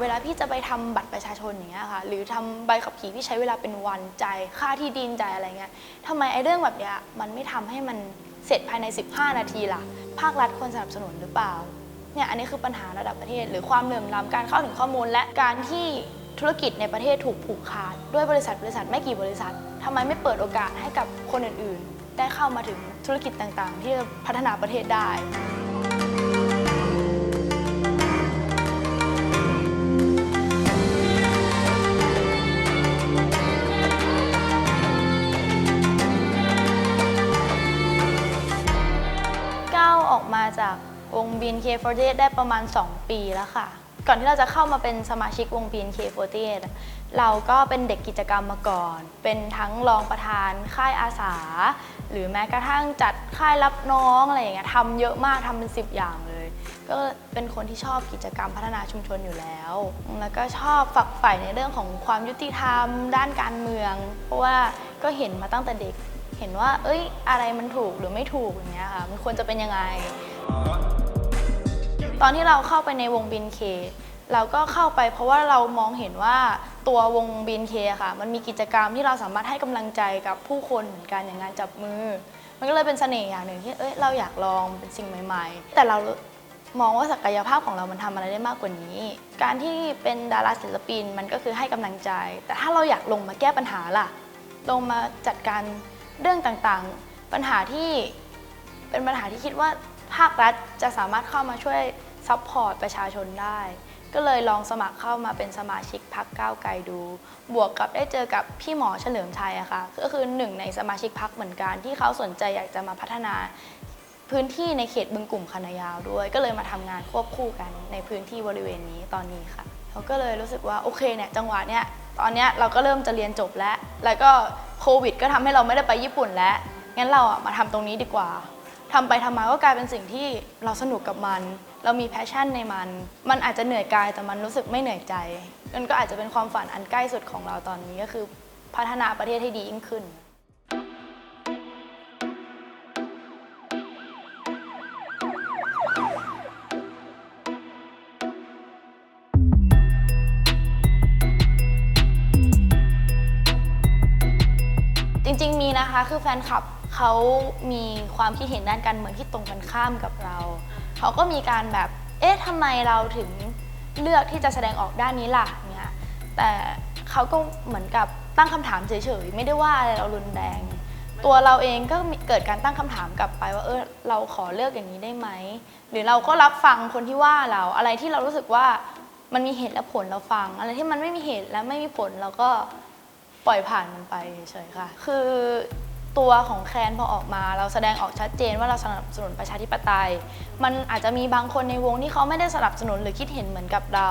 เวลาพี่จะไปทำบัตรประชาชนอย่างเงี้ยค่ะ หรือทำใบขับขี่พี่ใช้เวลาเป็นวันจ่ายค่าที่ดินจ่ายอะไรเงี้ยทำไมไอ้เรื่องแบบเนี้ยมันไม่ทำให้มันเสร็จภายใน 15 นาทีล่ะ ภาครัฐควรสนับสนุนหรือเปล่า เนี่ยอันนี้คือปัญหาระดับประเทศ หรือความเหลื่อมล้ำการเข้าถึงข้อมูล และการที่ธุรกิจในประเทศถูกผูกขาด ด้วยบริษัทบริษัทไม่กี่บริษัททำไมไม่เปิดโอกาสให้กับคนอื่นๆ ได้เข้ามาถึงธุรกิจต่างๆ ที่จะพัฒนาประเทศได้ BNK48 ได้ประมาณ 2 ปีแล้วค่ะ ก่อนที่เราจะเข้ามาเป็นสมาชิกวง BNK48 อะเราก็เป็นเด็กกิจกรรมมาก่อน เป็นทั้งรองประธานค่ายอาสา หรือแม้กระทั่งจัดค่ายรับน้องอะไรอย่างเงี้ยทำเยอะมากทำเป็น 10 อย่างเลย ก็เป็นคนที่ชอบกิจกรรมพัฒนาชุมชนอยู่แล้ว แล้วก็ชอบฝักใฝ่ในเรื่องของความยุติธรรม ด้านการเมือง เพราะว่าก็เห็นมาตั้งแต่เด็ก เห็นว่า เอ้ย อะไรมันถูกหรือไม่ถูกอย่างเงี้ยค่ะ มันควรจะเป็นยังไง ตอนที่เราเข้าไปในวงบินเค เราก็เข้าไปเพราะว่าเรามองเห็นว่าตัววงบินเคค่ะ มันมีกิจกรรมที่เราสามารถให้กำลังใจกับผู้คนเหมือนกันอย่างงานจับมือ มันก็เลยเป็นเสน่ห์อย่างหนึ่งที่เอ้ยเราอยากลองเป็นสิ่งใหม่ ๆ แต่เรามองว่าศักยภาพของเรามันทำอะไรได้มากกว่านี้ การที่เป็นดาราศิลปินมันก็คือให้กำลังใจ แต่ถ้าเราอยากลงมาแก้ปัญหาล่ะ ลงมาจัดการเรื่องต่างๆ ปัญหาที่เป็นปัญหาที่คิดว่าภาครัฐจะสามารถเข้ามาช่วย ซัพพอร์ตประชาชนได้ ก็เลยลองสมัครเข้ามาเป็นสมาชิกพักก้าวไกลดู บวกกับได้เจอกับพี่หมอเฉลิมชัยอะค่ะ ก็คือหนึ่งในสมาชิกพักเหมือนกัน ที่เขาสนใจอยากจะมาพัฒนา พื้นที่ในเขตบึงกลุ่มคณะยาวด้วย ก็เลยมาทำงานควบคู่กันในพื้นที่บริเวณนี้ตอนนี้ค่ะเขาก็เลยรู้สึกว่าโอเคเนี่ยจังหวะเนี้ยตอนเนี้ยเราก็เริ่มจะเรียนจบแล้ว แล้วก็โควิด ก็ทำให้เราไม่ได้ไปญี่ปุ่นแล้ว งั้นเราอะมาทำตรงนี้ดีกว่าทำไปทำมาก็กลายเป็นสิ่งที่เราสนุกกับมันเรามีแพชชั่นในมัน มันอาจจะเหนื่อยกายแต่มันรู้สึกไม่เหนื่อยใจ มันก็อาจจะเป็นความฝันอันใกล้สุดของเราตอนนี้ก็คือ พัฒนาประเทศให้ดียิ่งขึ้น จริงๆมีนะคะคือแฟนคลับเขามีความคิดเห็นด้านการเมืองที่ตรงกันข้ามกับเรา เขาก็มีการแบบ เอ๊ะทำไมเราถึงเลือกที่จะแสดงออกด้านนี้ล่ะเนี่ยแต่เขาก็เหมือนกับตั้งคำถามเฉยๆ ไม่ได้ว่าอะไรเรารุนแรง ตัวเราเองก็เกิดการตั้งคำถามกลับไปว่าเออเราขอเลือกอย่างนี้ได้ไหม หรือเราก็รับฟังคนที่ว่าเราอะไรที่เรารู้สึกว่ามันมีเหตุและผลเราฟัง อะไรที่มันไม่มีเหตุและไม่มีผลเราก็ ปล่อยผ่านมันไปเฉยๆค่ะ คือตัวของแคนพอออกมา เราแสดงออกชัดเจนว่าเราสนับสนุนประชาธิปไตย มันอาจจะมีบางคนในวงที่เขาไม่ได้สนับสนุนหรือคิดเห็นเหมือนกับเรา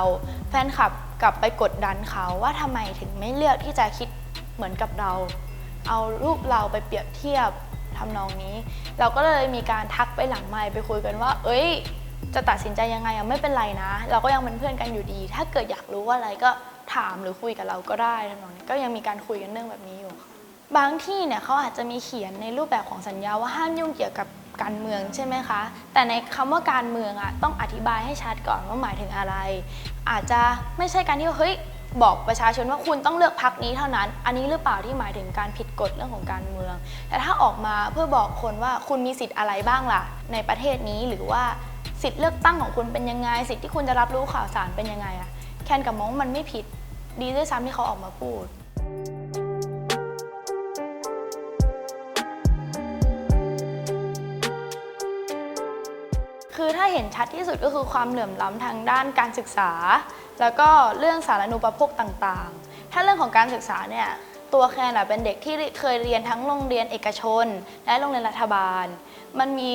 แฟนคลับกลับไปกดดันเขาว่าทำไมถึงไม่เลือกที่จะคิดเหมือนกับเรา เอารูปเราไปเปรียบเทียบทำนองนี้ เราก็เลยมีการทักไปหลังไมค์ไปคุยกันว่า เอ้ย จะตัดสินใจยังไงอะไม่เป็นไรนะ เราก็ยังเป็นเพื่อนกันอยู่ดี ถ้าเกิดอยากรู้ว่าอะไรก็ ถามหรือคุยกับเราก็ได้ทำนองนี้ก็ยังมีการคุยกันเรื่องแบบนี้อยู่ค่ะบางที่เนี่ยเขาอาจจะมีเขียนในรูปแบบของสัญญาว่าห้ามยุ่งเกี่ยวกับการเมืองใช่ไหมคะ แต่ในคำว่าการเมืองอะต้องอธิบายให้ชัดก่อนว่าหมายถึงอะไร อาจจะไม่ใช่การที่เฮ้ยบอกประชาชนว่าคุณต้องเลือกพักนี้เท่านั้น อันนี้หรือเปล่าที่หมายถึงการผิดกฎเรื่องของการเมือง แต่ถ้าออกมาเพื่อบอกคนว่าคุณมีสิทธิ์อะไรบ้างล่ะ ในประเทศนี้หรือว่าสิทธิ์เลือกตั้งของคุณเป็นยังไง สิทธิ์ที่คุณจะรับรู้ข่าวสารเป็นยังไงอะแคนกับมองมันไม่ผิด ดีด้วยซ้ำที่เขาออกมาพูด คือถ้าเห็นชัดที่สุดก็คือความเหลื่อมล้ำทางด้านการศึกษา แล้วก็เรื่องสารนูปโภคต่างๆ ถ้าเรื่องของการศึกษาเนี่ย ตัวแคนเป็นเด็กที่เคยเรียนทั้งโรงเรียนเอกชน และโรงเรียนรัฐบาล มันมี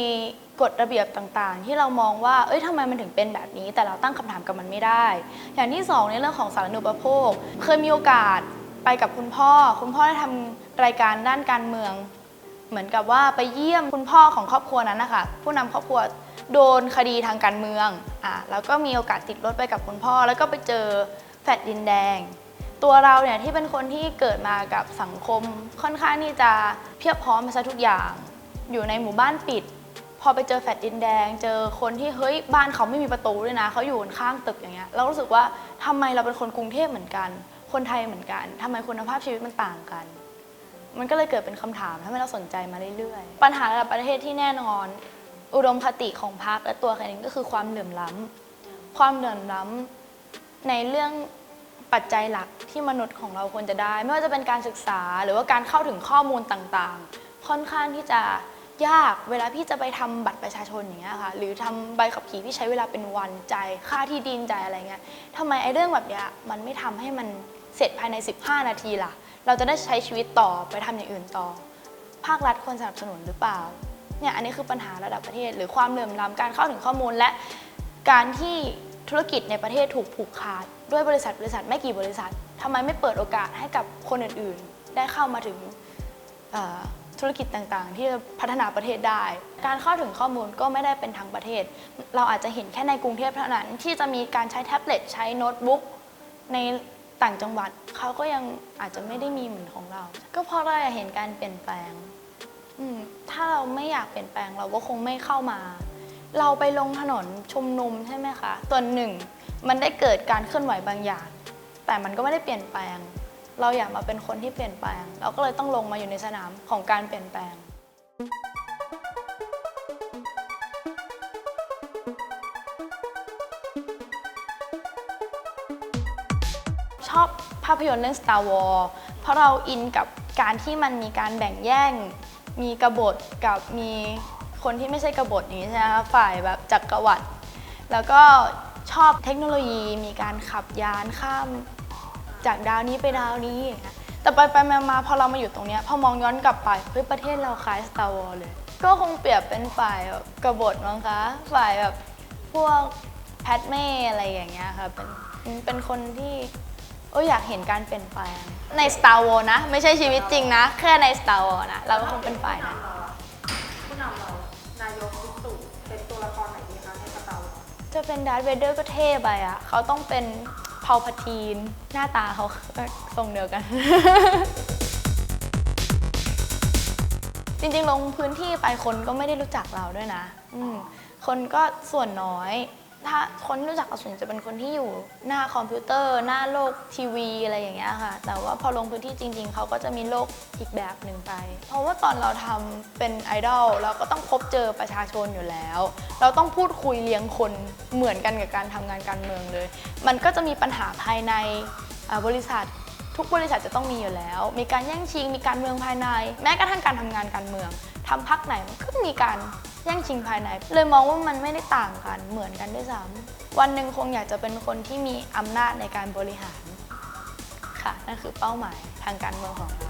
กฎระเบียบต่างๆ ที่เรามองว่า เอ้ยทำไมมันถึงเป็นแบบนี้ แต่เราตั้งคำถามกับมันไม่ได้ อย่างที่สองในเรื่องของสารนูปโภค เคยมีโอกาสไปกับคุณพ่อ คุณพ่อได้ทำรายการด้านการเมือง เหมือนกับว่าไปเยี่ยมคุณพ่อของครอบครัวนั้นนะคะ ผู้นำครอบครัวโดนคดีทางการเมือง อะ แล้วก็มีโอกาสติดรถไปกับคุณพ่อ แล้วก็ไปเจอแฟดดินแดง ตัวเราเนี่ยที่เป็นคนที่เกิดมากับสังคมค่อนข้างที่จะเพียบพร้อมมาซะทุกอย่าง อยู่ในหมู่บ้านปิด พอไปเจอแฟลตดินแดง เจอคนที่เฮ้ยบ้านเขาไม่มีประตูด้วยนะเขาอยู่บนข้างตึกอย่างเงี้ยเรารู้สึกว่าทำไมเราเป็นคนกรุงเทพเหมือนกัน คนไทยเหมือนกันทำไมคุณภาพชีวิตมันต่างกัน มันก็เลยเกิดเป็นคำถามทำให้เราสนใจมาเรื่อยๆปัญหาระดับประเทศที่แน่นอน อุดมคติของพรรคและตัวแคนเองก็คือความเหลื่อมล้ำความเหลื่อมล้ำในเรื่อง ปัจจัยหลักที่มนุษย์ของเราควรจะได้ ไม่ว่าจะเป็นการศึกษาหรือว่าการเข้าถึงข้อมูลต่างๆ ค่อนข้างที่จะยากเวลาพี่จะไปทำบัตรประชาชนอย่างเงี้ยค่ะ หรือทำใบขับขี่ที่ใช้เวลาเป็นวันใจค่าที่ดินใจอะไรเงี้ยทำไมไอ้เรื่องแบบเนี้ยมันไม่ทำให้มันเสร็จภายใน 15 นาทีล่ะ เราจะได้ใช้ชีวิตต่อไปทำอย่างอื่นต่อ ภาครัฐควรสนับสนุนหรือเปล่าเนี่ยอันนี้คือปัญหาระดับประเทศ หรือความเหลื่อมล้ำการเข้าถึงข้อมูลและการที่ ธุรกิจในประเทศถูกผูกขาด ด้วยบริษัทบริษัทไม่กี่บริษัททำไมไม่เปิดโอกาสให้กับคนอื่นๆ ได้เข้ามาถึงธุรกิจต่างๆ ที่จะพัฒนาประเทศได้ การเข้าถึงข้อมูลก็ไม่ได้เป็นทางประเทศ เราอาจจะเห็นแค่ในกรุงเทพเท่านั้น ที่จะมีการใช้แท็บเล็ตใช้โน้ตบุ๊กในต่างจังหวัดเขาก็ยังอาจจะไม่ได้มีเหมือนของเรา ก็เพราะเราเห็นการเปลี่ยนแปลงถ้าเราไม่อยากเปลี่ยนแปลงเราก็คงไม่เข้ามา เราไปลงถนนชุมนุมใช่ไหมคะตัวหนึ่งมันได้เกิดการเคลื่อนไหวบางอย่าง แต่มันก็ไม่ได้เปลี่ยนแปลง เราอยากมาเป็นคนที่เปลี่ยนแปลง เราก็เลยต้องลงมาอยู่ในสนามของการเปลี่ยนแปลง ชอบภาพยนตร์เรื่อง Star Wars เพราะเราอินกับการที่มันมีการแบ่งแย่งมีกบฏกับมี คนที่ไม่ใช่กบฏอย่างนี้ใช่ไหมคะฝ่ายแบบจักรวรรดิแล้วก็ชอบเทคโนโลยีมีการขับยานข้ามจากดาวนี้ไปดาวนี้อย่างเงี้ยแต่ไปไปมามาพอเรามาอยู่ตรงเนี้ยพอมองย้อนกลับไปเฮ้ยประเทศเราคล้าย Star Wars เลย ก็คงเปรียบเป็นฝ่ายแบบกบฏมั้งคะฝ่ายแบบพวกแพทเม่อะไรอย่างเงี้ยค่ะเป็นเป็นคนที่โอ้ยอยากเห็นการเปลี่ยนแปลงใน Star Wars นะ ไม่ใช่ชีวิตจริงนะ แค่ใน Star Wars นะ เราก็คงเป็นฝ่ายนั้น จะเป็นดาร์ธเวเดอร์ก็เท่ไปอะ เขาต้องเป็นพาลพาทีน หน้าตาเขาทรงเดียวกัน จริงๆ ลงพื้นที่ไปคนก็ไม่ได้รู้จักเราด้วยนะ คนก็ส่วนน้อย ถ้าคนที่รู้จักเราส่วนใหญ่จะเป็นคนที่อยู่หน้าคอมพิวเตอร์ หน้าโลกทีวีอะไรอย่างเงี้ยค่ะ แต่ว่าพอลงพื้นที่จริง ๆ เขาก็จะมีโลกอีกแบบหนึ่งไป เพราะว่าตอนเราทำเป็นไอดอลเราก็ต้องพบเจอประชาชนอยู่แล้ว เราต้องพูดคุยเลี้ยงคนเหมือนกันกับการทำงานการเมืองเลย มันก็จะมีปัญหาภายในบริษัททุกบริษัทจะต้องมีอยู่แล้ว มีการแย่งชิง มีการเมืองภายใน แม้กระทั่งการทำงานการเมืองทำพักไหนมันก็มีการ แย่งชิงภายใน เลยมองว่ามันไม่ได้ต่างกันเหมือนกันด้วยซ้ำวันหนึ่งคงอยากจะเป็นคนที่มีอำนาจในการบริหารค่ะนั่นคือเป้าหมายทางการเมืองของเรา